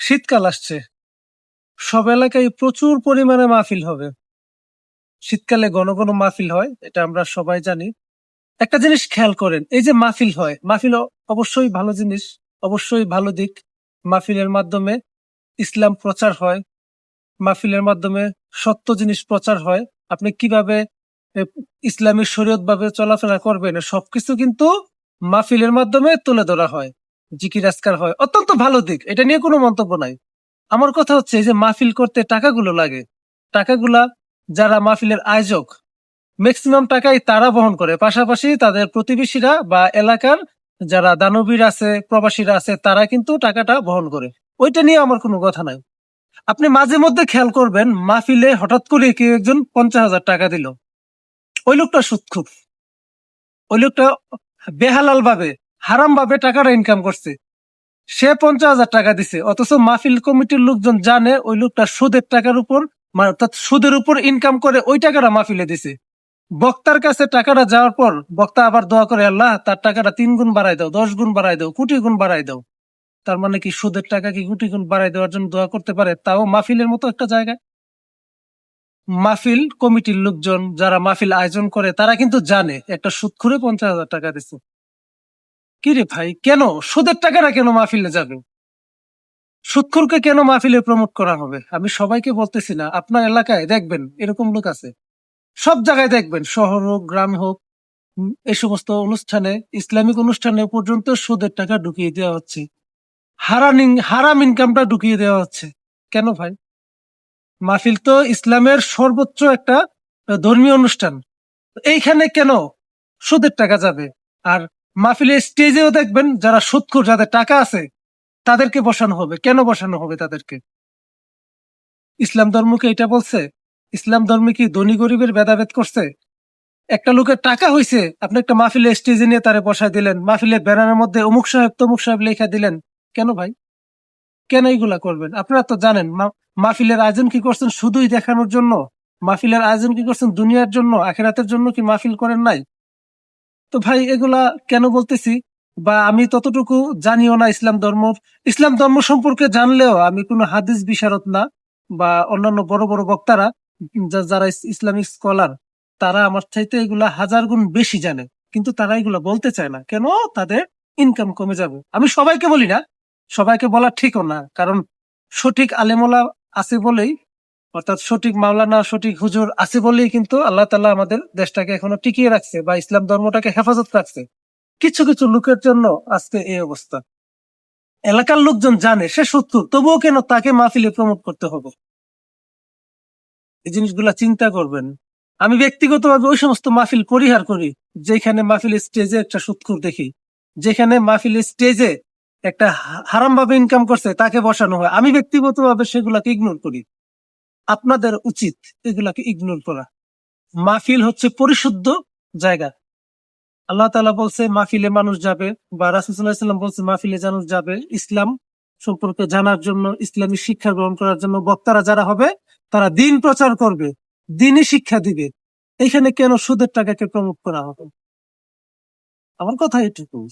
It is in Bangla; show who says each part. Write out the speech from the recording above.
Speaker 1: শীতকাল আসছে। সব এলাকায় প্রচুর পরিমাণে মাহফিল হবে। শীতকালে ঘন ঘন মাহফিল হয়, এটা আমরা সবাই জানি। একটা জিনিস খেয়াল করেন, এই যে মাহফিল হয়, মাহফিল অবশ্যই ভালো জিনিস, অবশ্যই ভালো দিক। মাহফিলের মাধ্যমে ইসলাম প্রচার হয়, মাহফিলের মাধ্যমে সত্য জিনিস প্রচার হয়। আপনি কীভাবে ইসলামী শরীয়ত ভাবে চলাফেরা করবেন, সবকিছু কিন্তু মাহফিলের মাধ্যমে তুলে ধরা হয়। জিকির আজকার হয়। অত্যন্ত ভালো দিক। এটা নিয়ে কোনো মন্তব্য নাই। আমার কথা হচ্ছে যে মাহফিল করতে টাকাগুলো লাগে। টাকাগুলা যারা মাহফিলের আয়োজক ম্যাক্সিমাম টাকাই তারা বহন করে। পাশাপাশি তাদের প্রতিবেশীরা বা এলাকার যারা দানবীর আছে, প্রবাসীরা আছে, তারা কিন্তু টাকাটা বহন করে। ওইটা নিয়ে আমার কোনো কথা নাই। আপনি মাঝে মধ্যে খেয়াল করবেন, মাহফিলে হঠাৎ করে কেউ একজন পঞ্চাশ হাজার টাকা দিল। ওই লোকটা সুৎখুর ওই লোকটা বেহালাল ভাবে হারাম ভাবে টাকাটা ইনকাম করছে। সে পঞ্চাশ হাজার টাকা দিছে, অথচ মাহফিল কমিটির লোকজন জানে ওই লোকটা সুদের টাকার উপর অর্থাৎ সুদের উপর ইনকাম করে ওই টাকাটা মাহফিলে দিছে। বক্তার কাছে টাকাটা যাওয়ার পর বক্তা আবার দোয়া করে, আল্লাহ, তার টাকাটা তিন গুণ বাড়াই দাও, দশ গুণ বাড়াই দাও, কোটি গুণ বাড়াই দাও। তার মানে কি সুদের টাকা কি কোটি গুণ বাড়াই দেওয়ার জন্য দোয়া করতে পারে? তাও মাহফিলের মতো একটা জায়গায় মাহফিল কমিটির লোকজন যারা মাহফিল আয়োজন করে, তারা কিন্তু জানে, একটা সুদ খুঁড়ে পঞ্চাশ হাজার টাকা দিচ্ছে কি রে ভাই, কেন? সুদের টাকাটা কেন মাহফিলে যাবে? সুদখুরকে কেন মাহফিলে প্রমোট করা হবে? আমি সবাইকে বলতেছি না, আপনার এলাকায় দেখবেন, এরকম লোক আছে। সব জায়গায় দেখবেন, শহর হোক, গ্রাম হোক এই সমস্ত অনুষ্ঠানে, ইসলামিক অনুষ্ঠানে পর্যন্ত সুদের টাকা ঢুকিয়ে দেওয়া হচ্ছে। হারাম ইন- হারাম ইনকামটা ঢুকিয়ে দেওয়া হচ্ছে। কেন ভাই? মাহফিল তো ইসলামের সর্বোচ্চ একটা ধর্মীয় অনুষ্ঠান। এইখানে কেন সুদের টাকা যাবে? আর মাহফিলের স্টেজেও দেখবেন যারা সুদখোর যাদের টাকা আছে, তাদেরকে বসানো হবে। কেন বসানো হবে তাদেরকে? ইসলাম ধর্মকে এটা বলছে, ইসলাম ধর্মে কি ধনী গরিবের ভেদাভেদ করছে? একটা লোকের টাকা হইছে, আপনি একটা মাহফিলে স্টেজে নিয়ে তারে বসায় দিলেন মাহফিলে ব্যানারের মধ্যে অমুক সাহেব, তমুক সাহেব লেখা দিলেন। কেন ভাই? কেন এইগুলা করবেন? আপনারা তো জানেন মাহফিলের আয়োজন কি করছেন শুধুই দেখানোর জন্য? মাহফিলের আয়োজন কি করছেন দুনিয়ার জন্য, আখেরাতের জন্য কি মাহফিল করেন নাই? তো ভাই, এগুলা কেন বলতেছি? বা আমি ততটুকু জানিও না ইসলাম ধর্ম। ইসলাম ধর্ম সম্পর্কে জানলেও আমি কোনো হাদিস বিশারদ না, বা অন্যান্য বড় বড় বক্তারা যারা ইসলামিক স্কলার, তারা আমার চাইতে এগুলা হাজার গুণ বেশি জানে। কিন্তু তারা এগুলা বলতে চায় না। কেন? তাদের ইনকাম কমে যাবে। আমি সবাইকে বলি না, সবাইকে বলা ঠিকও না। কারণ সঠিক আলেমোলা আছে বলেই অর্থাৎ সঠিক মাওলানা সঠিক হুজুর আছে বলেই কিন্তু আল্লাহ তাল্লাহ আমাদের দেশটাকে এখনও টিকিয়ে রাখছে বা ইসলাম ধর্মটাকে হেফাজত রাখছে। কিছু কিছু লোকের জন্য আজকে এই অবস্থা। এলাকার লোকজন জানে, সে সত্য তবুও কেন তাকে মাহফিলে প্রমোট করতে হবে? এই জিনিসগুলা চিন্তা করবেন। আমি ব্যক্তিগতভাবে ওই সমস্ত মাহফিল পরিহার করি, যেখানে মাহফিল স্টেজে একটা সুৎখুর দেখি। যেখানে মাহফিল স্টেজে একটা হারাম ভাবে ইনকাম করছে, তাকে বসানো হয়। আমি ব্যক্তিগতভাবে সেগুলাকে ইগনোর করি। আপনাদের উচিত এগুলাকে ইগনোর করা। মাহফিল হচ্ছে পরিশুদ্ধ জায়গা। আল্লাহ তালা বলছে, মাহফিলে মানুষ যাবে বা রাসুসাল্লাম বলছে, মাহফিলে মানুষ যাবে ইসলাম সম্পর্কে জানার জন্য, ইসলামী শিক্ষা গ্রহণ করার জন্য। বক্তারা যারা হবে, তারা দিন প্রচার করবে, দিনই শিক্ষা দিবে। এখানে কেন সুদের টাকাকে প্রমোট করা হবে? আমার কথা এটুকু